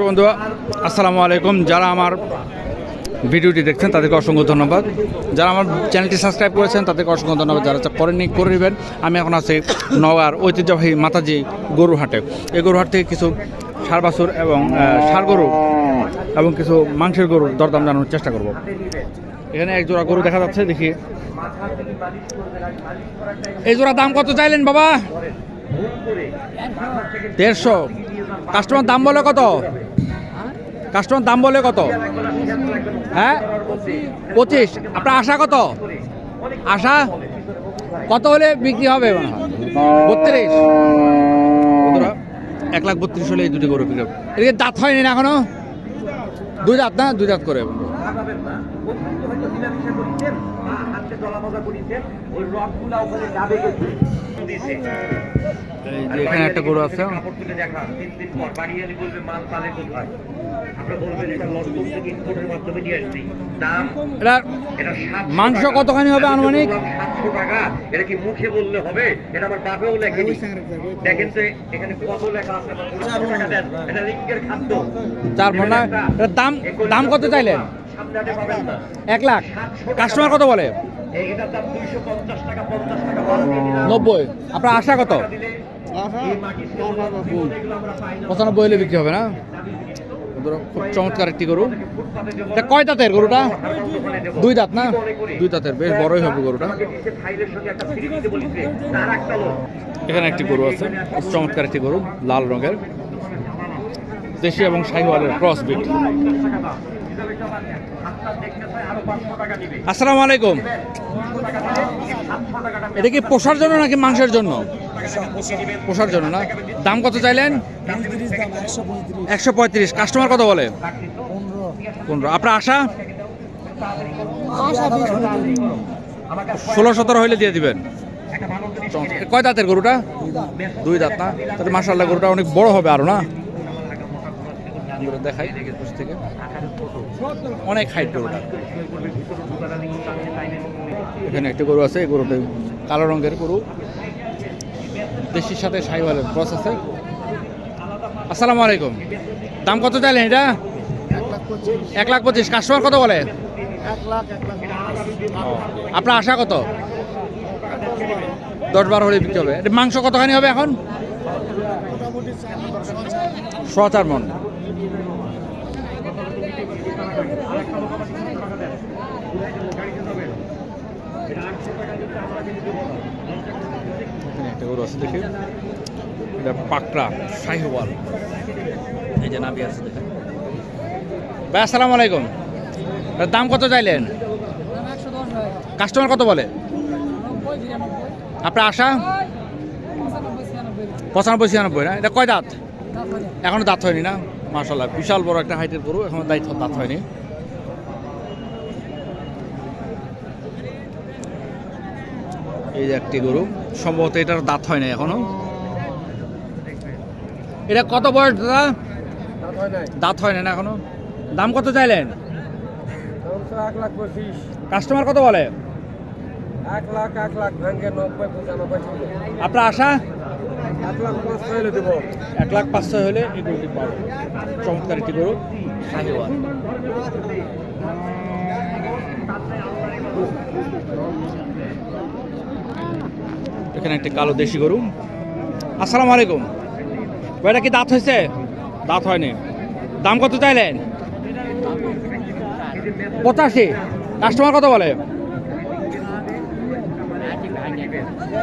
বন্ধু, আসসালামু আলাইকুম। যারা আমার ভিডিওটি দেখছেন, তাদেরকে অসংখ্য ধন্যবাদ। যারা আমার চ্যানেলটি সাবস্ক্রাইব করেছেন, তাদেরকে অসংখ্য ধন্যবাদ। যারা চা- করেননি, করে নেবেন। আমি এখন আছি নওয়ার ঐতিহ্যবাহী মাতাজি গরুহাটে এই গরুহাট থেকে কিছু সার বাছুর এবং ষাঁড় গরু এবং কিছু মাংসের গরু দরদাম জানানোর চেষ্টা করব। এখানে এক জোড়া গরু দেখা যাচ্ছে, দেখি। এই জোড়া দাম কত চাইলেন বাবা? দেড়শো। কাস্টমার দাম বলে কত? কাস্টমার দাম বলে কত? হ্যাঁ? পঁচিশ। আপনার আশা কত? আশা? কত হলে বিক্রি হবে? বত্রিশ। এক লাখ বত্রিশ হলে এই দুটি গরু বিক্রি হবে। এদিকে দাঁত হয়নি না এখনও? দুই দাঁত না? দুই দাঁত করে। যে এখানে একটা গরু আছে। এটা মাংস কতখানি হবে আনুমানিক? সাতশো টাকা এটা কি মুখে বললে হবে? এটা আমার বাপেও লেখেনি। দেখেন তো এখানে কত লেখা আছে। সাতশো টাকা দেন এটা রিঙ্গের খাদ্য। চার ঘণ্টা দাম দাম কত চাইলেন? না। এক লাখ। কাস্টমার কত বলে। নব্বই। আপনার আশা কত? পঁচানব্বই হলে বিক্রি হবে না? খুব চমৎকার একটি গরু। এটা কয় দাঁতের গরুটা? দুই দাঁত না? দুই দাঁতের বেশ বড়ই হবে গরুটা। এখানে একটি গরু আছে খুব চমৎকার একটি গরু লাল রঙের দেশি এবং শাহিওয়ালের ক্রস বিট আসসালামু আলাইকুম। এটা কি পোষার জন্য নাকি মাংসের জন্য? পোষার জন্য না? দাম কত চাইলেন? একশো পঁয়ত্রিশ। কাস্টমার কত বলে? পনেরো। আপনার আশা? ষোলো, সতেরো হইলে দিয়ে দিবেন। কয় দাঁতের গরুটা? দুই দাঁত না? তাহলে মাসাল্লাহ গরুটা অনেক বড় হবে আরও, না? গরু দেখাই পাশ থেকে। অনেক হাইট গরুটা। এখানে একটা গরু আছে, এই গরুটা কালো রঙের গরু। দেশির সাথে সাইওয়ালের ক্রস আছে। আসসালামু আলাইকুম। দাম কত চাইলেন এটা? এক লাখ পঁচিশ। কাস্টমার কত বলে? আপনার আশা কত? দশ বারো হলে বিক্রি হবে। মাংস কতখানি হবে এখন? সোয়া চার মন এখানে একটা গরু আছে দেখি। এটা পাকড়া শাহিওয়াল এই যে নাবি আছে দেখেন। ভাই আসসালামু আলাইকুম। দাম কত চাইলেন? কাস্টমার কত বলে? আপনার আশা? পঁচানব্বই ছিয়ানব্বই না? এটা কয় দাঁত? এখনও দাঁত হয়নি না? মার্শাল্লাহ বিশাল বড় একটা হাইটের গরু এখনও দায়িত্ব দাঁত হয়নি। এই যে একটি গরু, সম্ভবত এটার দাঁত হয় না এখনও। এটা কত বয়স দাদা? দাঁত হয় না এখনও? দাম কত চাইলেন? কাস্টমার কত বলে? এক লাখ এক লাখ আপনার আশা? এক লাখ পাঁচ ছয় দেবো এক লাখ পাঁচশো হলে এই গরুটি পাবে চমৎকার একটি গরু। শাহিওয়াল। এখানে একটি কালো দেশি গরু। আসসালামু আলাইকুম। ভাই, এটা কি দাঁত হয়েছে? দাঁত হয়নি। দাম কত চাইলেন? পঁচাশি। কাস্টমার কত বলে?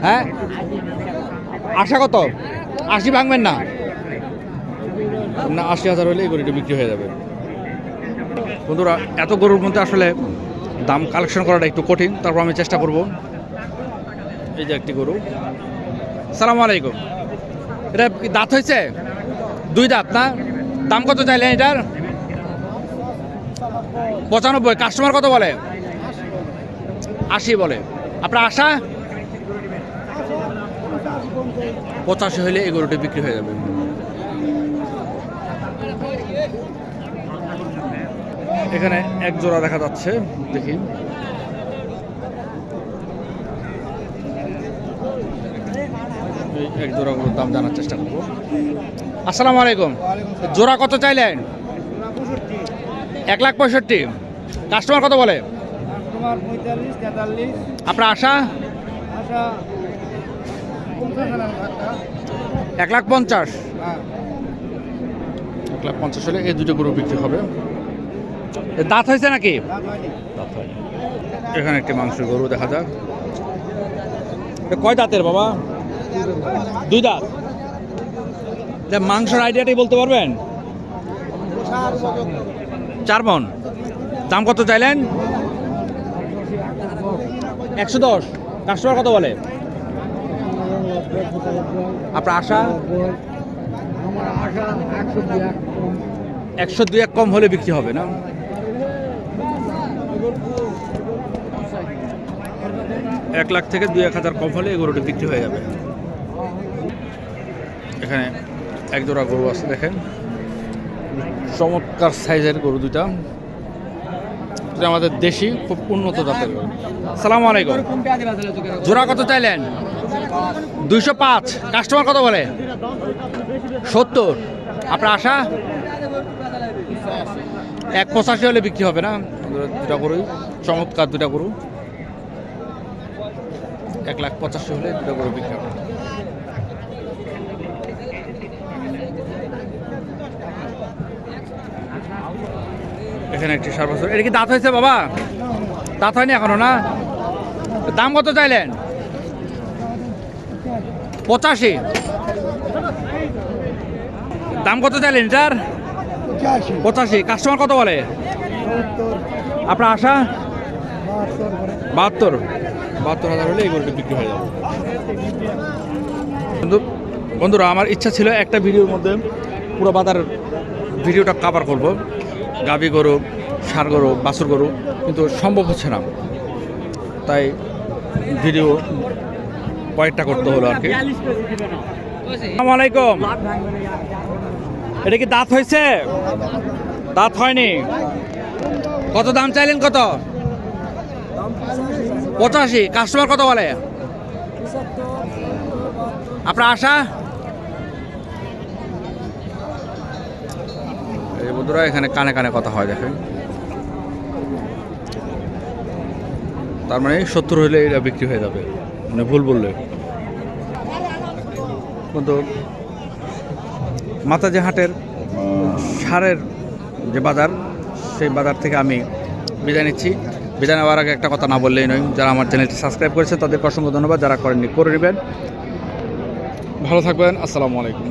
হ্যাঁ? আশা কত? আশি ভাঙবেন না। না আশি হাজার হলে এই গরুটি বিক্রি হয়ে যাবে। বন্ধুরা এত গরুর মধ্যে আসলে দাম কালেকশন করাটা একটু কঠিন তারপর আমি চেষ্টা করব। এই যে একটি গরু। সালাম আলাইকুম। এটা দাঁত হয়েছে? দুই দাঁত, না? দাম কত চাইলেন এটার? পঁচানব্বই। কাস্টমার কত বলে? আশি বলে। আপনার আশা? পঁচাশি হলে এই গরুটি বিক্রি হয়ে যাবে। এখানে এক জোড়া দেখা যাচ্ছে, দেখি। এক জোড়া গরুর দাম জানার চেষ্টা করব। আসসালামু আলাইকুম। জোড়া কত চাইলেন? এক লাখ পঁয়ষট্টি। কাস্টমার কত বলে? আপনার আশা? এক লাখ পঞ্চাশ। এক লাখ পঞ্চাশ হলে এই দুটো গরু বিক্রি হবে। দাঁত হয়েছে নাকি? এখানে একটি মাংসের গরু দেখা যাক। কয় দাঁতের বাবা? দুই দাঁত মাংসের আইডিয়াটাই বলতে পারবেন? চার মন। দাম কত চাইলেন? একশো দশ। কাস্টমার কত বলে? আপনার আশা? একশো দুই এক কম হলে বিক্রি হবে না? এক লাখ থেকে দুই এক হাজার কম হলে গরুটি বিক্রি হয়ে যাবে। এখানে এক জোড়া গরু আছে, দেখেন। চমৎকার সাইজের গরু এটা আমাদের দেশি, খুব উন্নত জাতের সালামু আলাইকুম। জোড়া কত চাইলেন? দুইশো পাঁচ। কাস্টমার কত বলে? সত্তর। আপনার আশা? এক পঁচাশি হলে বিক্রি হবে না? দুটা গরুই। চমৎকার দুটা গরু। এক লাখ পঁচাশি হলে দুটা গরু বিক্রি হবে। এখানে একটি সার বছর এটা কি দাঁত হয়েছে বাবা? দাঁত হয়নি এখনও না? দাম কত চাইলেন? পঁচাশি। দাম কত চাইলেন স্যার? পঁচাশি। কাস্টমার কত বলে? আপনার আশা? বাহাত্তর বাহাত্তর। বাহাত্তর হাজার হলে এই গরুটি বিক্রি হয়ে যাবে। কিন্তু বন্ধুরা আমার ইচ্ছা ছিল একটা ভিডিওর মধ্যে পুরো বাজার ভিডিওটা কাভার করব। গাভী গরু সার গরু, বাছুর গরু কিন্তু সম্ভব হচ্ছে না। তাই ভিডিও কয়েকটা করতে হলো আর কি। আলাইকুম। এটা কি দাঁত হয়েছে? দাঁত হয়নি। কত দাম চাইলেন কত? পঁচাশি। কাস্টমার কত বলে? আপনার আশা? এই বন্ধুরা, এখানে কানে কানে কথা হয়, দেখেন। তার মানে সত্তর হইলে এটা বিক্রি হয়ে যাবে। মানে ভুল বললে। কিন্তু মাতাজি হাটের সারের যে বাজার, সেই বাজার থেকে আমি বিদায় নিচ্ছি। বিদায় নেওয়ার আগে একটা কথা না বললেই নয়, যারা আমার চ্যানেলটি সাবস্ক্রাইব করেছে তাদেরকে অসংখ্য ধন্যবাদ। যারা করেননি, করে নেবেন। ভালো থাকবেন, আসসালামু আলাইকুম।